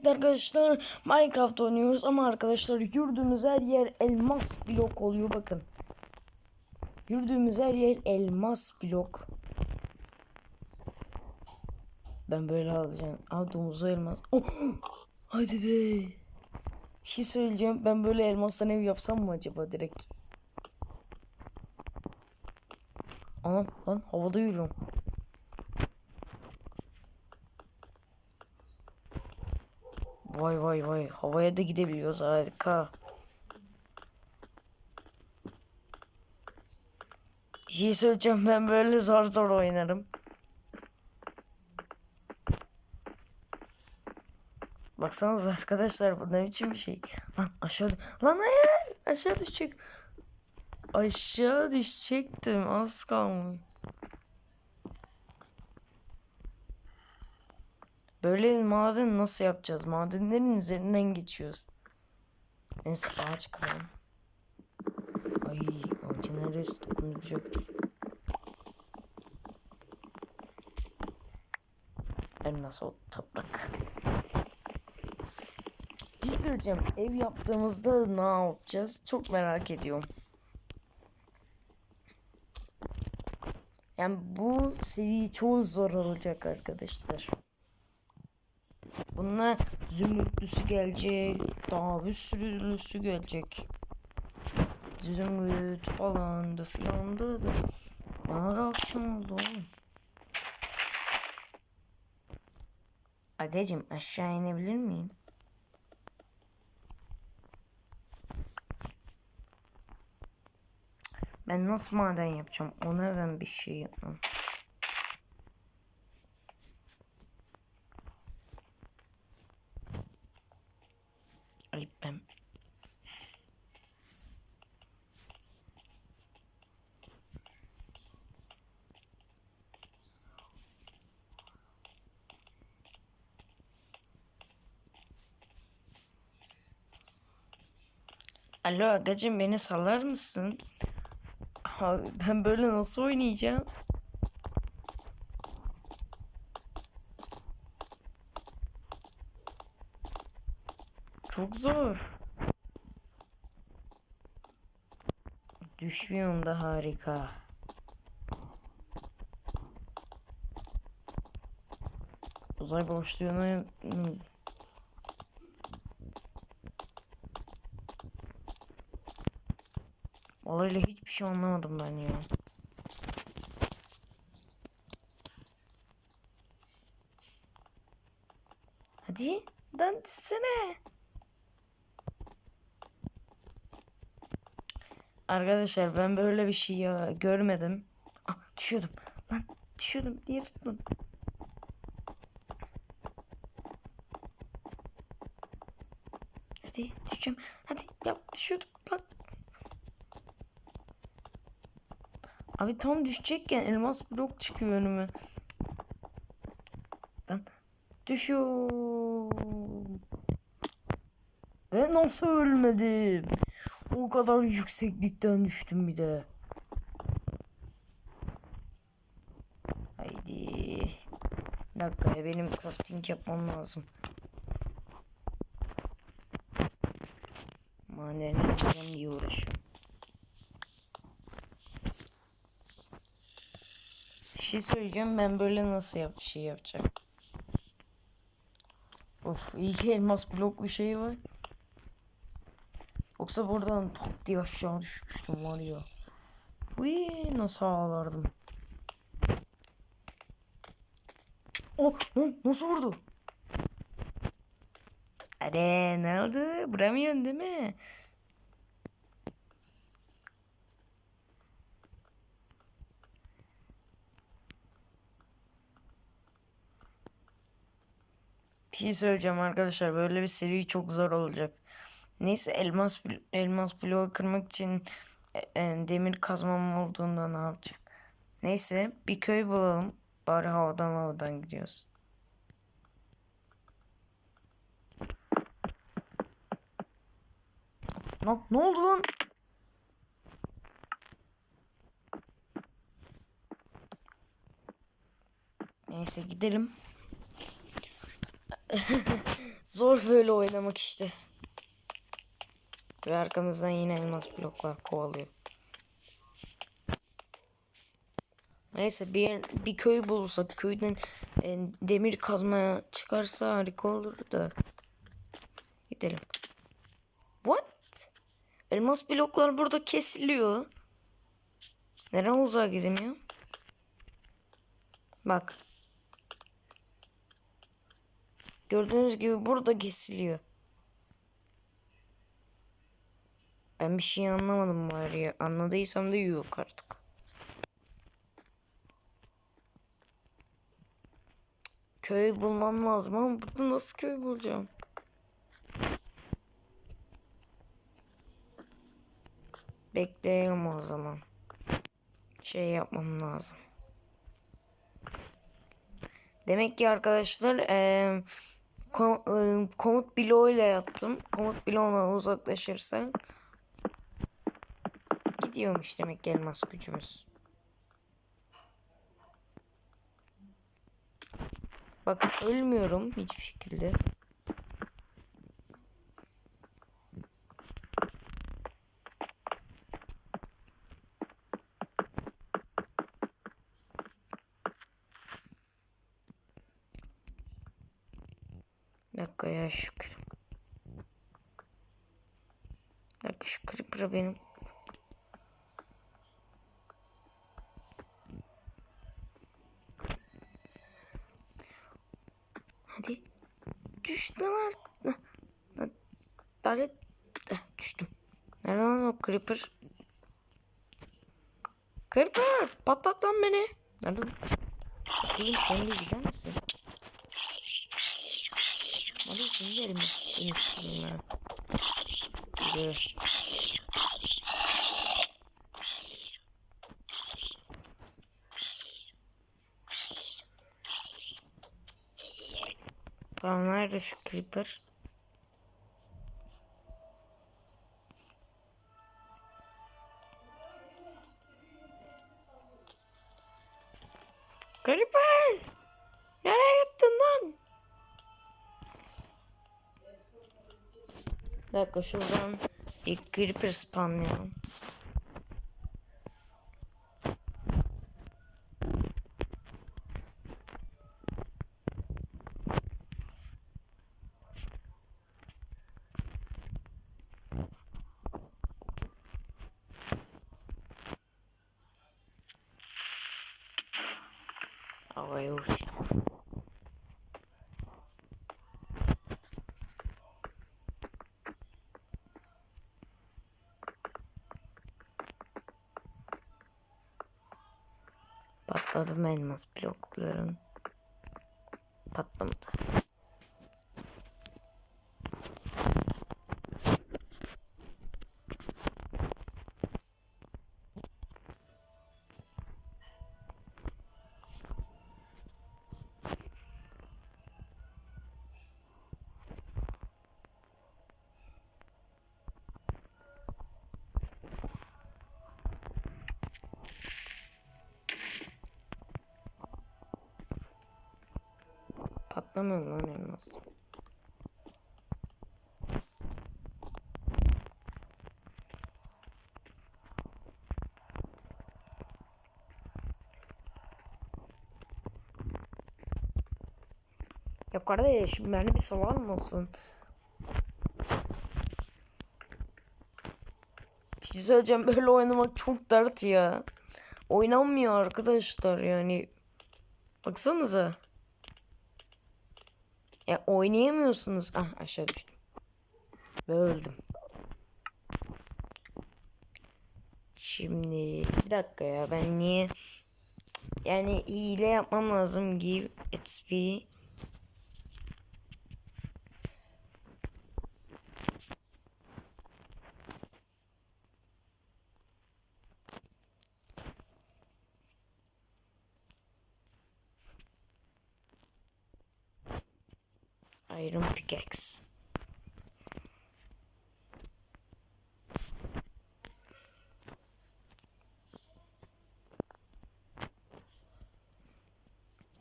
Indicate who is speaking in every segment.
Speaker 1: birlikte arkadaşlar Minecraft oynuyoruz ama arkadaşlar yürüdüğümüz her yer elmas blok oluyor bakın. Yürüdüğümüz her yer elmas blok. Ben böyle alacağım. Al domuzu elmas. Oh! Hadi be. Bir şey söyleyeceğim. Ben böyle elmastan ev yapsam mı acaba direkt? Anam lan havada yürüyorum. Vay vay vay. Havaya da gidebiliyoruz. Harika. Bir şey söyleyeceğim. Ben böyle zor zor oynarım. Baksanıza arkadaşlar bu ne biçim bir şey. Lan aşağı Lan hayır. Aşağı düşecek. Aşağı düşecektim. Az kalmış. Böyle maden nasıl yapacağız? Madenlerin üzerinden geçiyoruz. Neyse ağaç kıralım. Ay ağacı neresi dokunulacaktı. Elmas o toprak. Bir şey söyleyeceğim. Ev yaptığımızda ne yapacağız? Çok merak ediyorum. Yani bu seri çok zor olacak arkadaşlar. Bununla zümrütlüsü gelecek. Daha bir sürülüsü gelecek. Zümrüt falan da filan da da. Ara akşam oldu oğlum? Agacım aşağı inebilir miyim? Ben nasıl maden yapacağım? Ona ben bir şey yapmam. Ay ben Alo agacım beni salar mısın? Abi ben böyle nasıl oynayacağım? Çok zor. Düşmüyorum da harika. Uzay boşluğuna Olayla hiçbir şey anlamadım ben ya. Hadi lan düşsene. Arkadaşlar ben böyle bir şey ya görmedim. Ah düşüyordum. Lan düşüyordum diye tuttum. Hadi düşeceğim. Hadi yap düşüyordum lan. Abi tam düşecekken elmas blok çıkıyor önüme. Lan düşüyorum. Ve nasıl ölmedim? O kadar yükseklikten düştüm bir de. Haydi. Bir dakika ya, benim crafting yapmam lazım. Maden yapacağım diye uğraşıyorum. Şey söyleyeceğim ben böyle nasıl yap şey yapacağım. Of iyi ki elmas bloklu şey var. Yoksa buradan tak diye aşağı düşmüştüm var ya. Uy nasıl ağlardım. Oh, oh nasıl vurdu? Hadi ne oldu? Vuramıyorsun değil mi? Şey söyleyeceğim arkadaşlar. Böyle bir seri çok zor olacak. Neyse elmas elmas bloğu kırmak için e, e, demir kazmam olduğunda ne yapacağım? Neyse bir köy bulalım. Bari havadan havadan gidiyoruz. Ne, ne oldu lan? Neyse gidelim. Zor böyle oynamak işte. Ve arkamızdan yine elmas bloklar kovalıyor. Neyse bir yer- bir köy bulursak köyden e, demir kazmaya çıkarsa harika olur da. Gidelim. What? Elmas bloklar burada kesiliyor. Nereye uzağa ya? Bak. Gördüğünüz gibi burada kesiliyor. Ben bir şey anlamadım var ya. Anladıysam da yok artık. Köy bulmam lazım ama burada nasıl köy bulacağım? Bekleyelim o zaman. Şey yapmam lazım. Demek ki arkadaşlar eee, ko- eee, komut bloğuyla yaptım. Komut bloğuna uzaklaşırsa gidiyormuş demek ki elmas gücümüz. Bakın ölmüyorum hiçbir şekilde. Bir dakika ya şu kır- Bir dakika creeper'ı benim Hadi. Düş lan. Eh, Düştüm. Nerede lan o creeper? Creeper! Patlat lan beni. Nerede? Oğlum sen de gider misin? Hadi seni elime dönüştüreyim ben. Tamam nerede şu creeper? Creeper! Nereye gittin lan? Bir dakika şuradan bir creeper spawnlayalım. Havaya uç. Patladım elmas blokların. Patlamadı. Patlamıyor lan elmas. Ya kardeş beni bir salar mısın? Bir şey söyleyeceğim böyle oynamak çok dert ya. Oynanmıyor arkadaşlar yani. Baksanıza. Ya oynayamıyorsunuz. Ah aşağı düştüm. Ve öldüm. Şimdi bir dakika ya ben niye yani hile yapmam lazım give XP Iron pickaxe.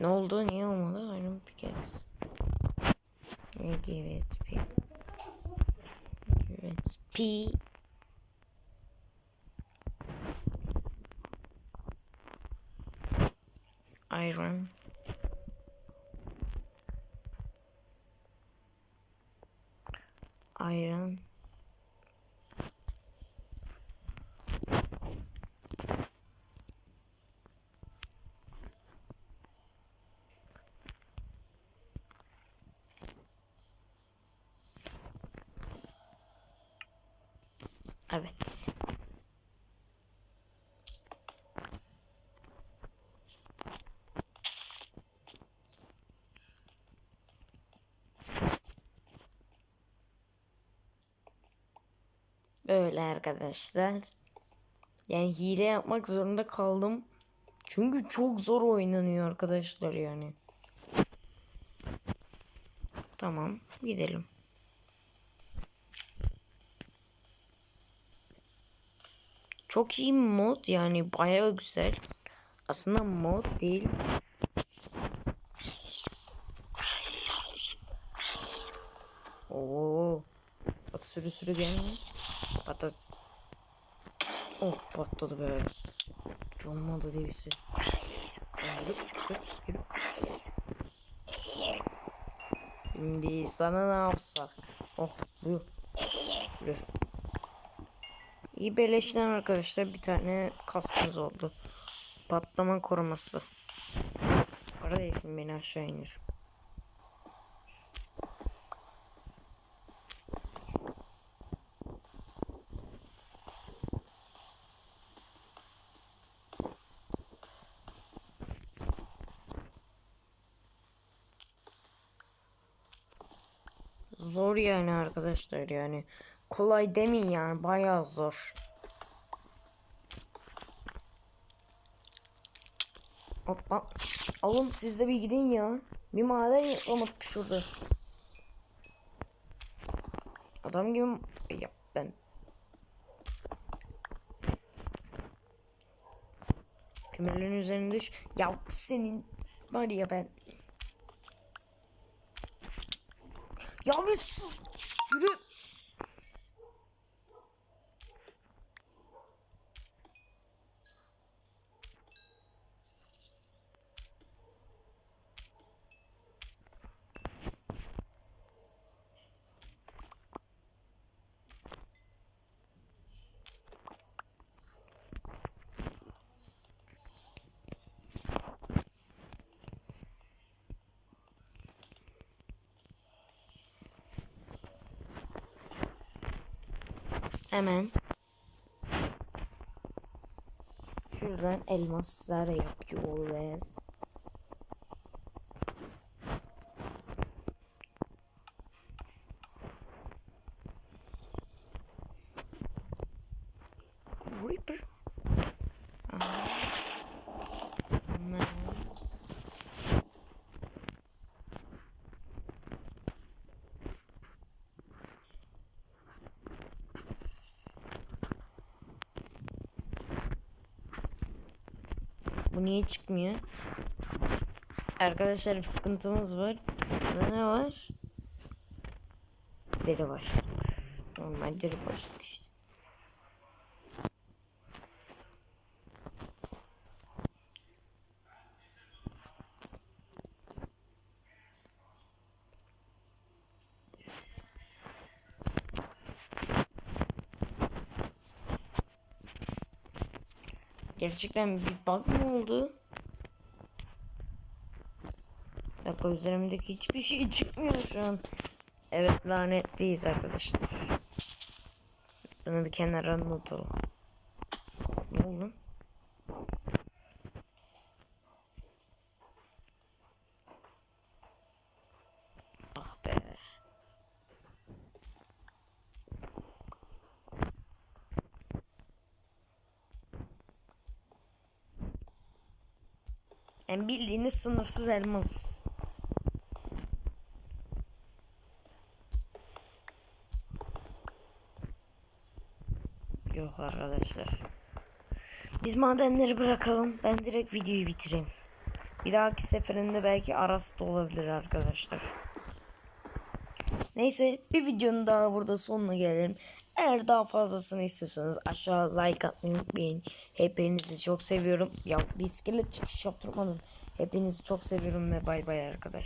Speaker 1: Ne oldu? Niye olmadı? Iron pickaxe. Ne give it P. Give it P. Iron. Evet. Böyle arkadaşlar. Yani hile yapmak zorunda kaldım. Çünkü çok zor oynanıyor arkadaşlar yani. Tamam gidelim. Çok iyi mod yani bayağı güzel. Aslında mod değil. Oo. Bak sürü sürü gelme. Patat. Oh patladı be. Hiç olmadı değilse. Yürü, yürü, yürü. Şimdi sana ne yapsak? Oh buyur. Yürü. İyi beleşten arkadaşlar bir tane kaskımız oldu. Patlama koruması. Para değil şimdi beni aşağı inir. Zor yani arkadaşlar yani. Kolay demeyin yani bayağı zor. Hoppa. Oğlum siz de bir gidin ya. Bir maden yapamadık şurada. Adam gibi yap ben. Kömürlerin üzerine düş. Ya senin var ya ben. Ya bir sus. Yürü. Hemen şuradan elmaslar yapıyoruz. Bu niye çıkmıyor? Arkadaşlar bir sıkıntımız var. Burada ne var? Deri var. Normal deri başlık işte. Gerçekten bir bug mı oldu? Bir dakika üzerimdeki hiçbir şey çıkmıyor şu an. Evet lanetliyiz arkadaşlar. Bunu bir kenara not alalım. Ne oldu? Ah be. Yani bildiğiniz sınırsız elmas. Yok arkadaşlar. Biz madenleri bırakalım. Ben direkt videoyu bitireyim. Bir dahaki seferinde belki Aras da olabilir arkadaşlar. Neyse bir videonun daha burada sonuna gelelim. Eğer daha fazlasını istiyorsanız aşağı like atmayı unutmayın. Hepinizi çok seviyorum. Ya bir iskelet çıkış yaptırmadın. Hepinizi çok seviyorum ve bay bay arkadaşlar.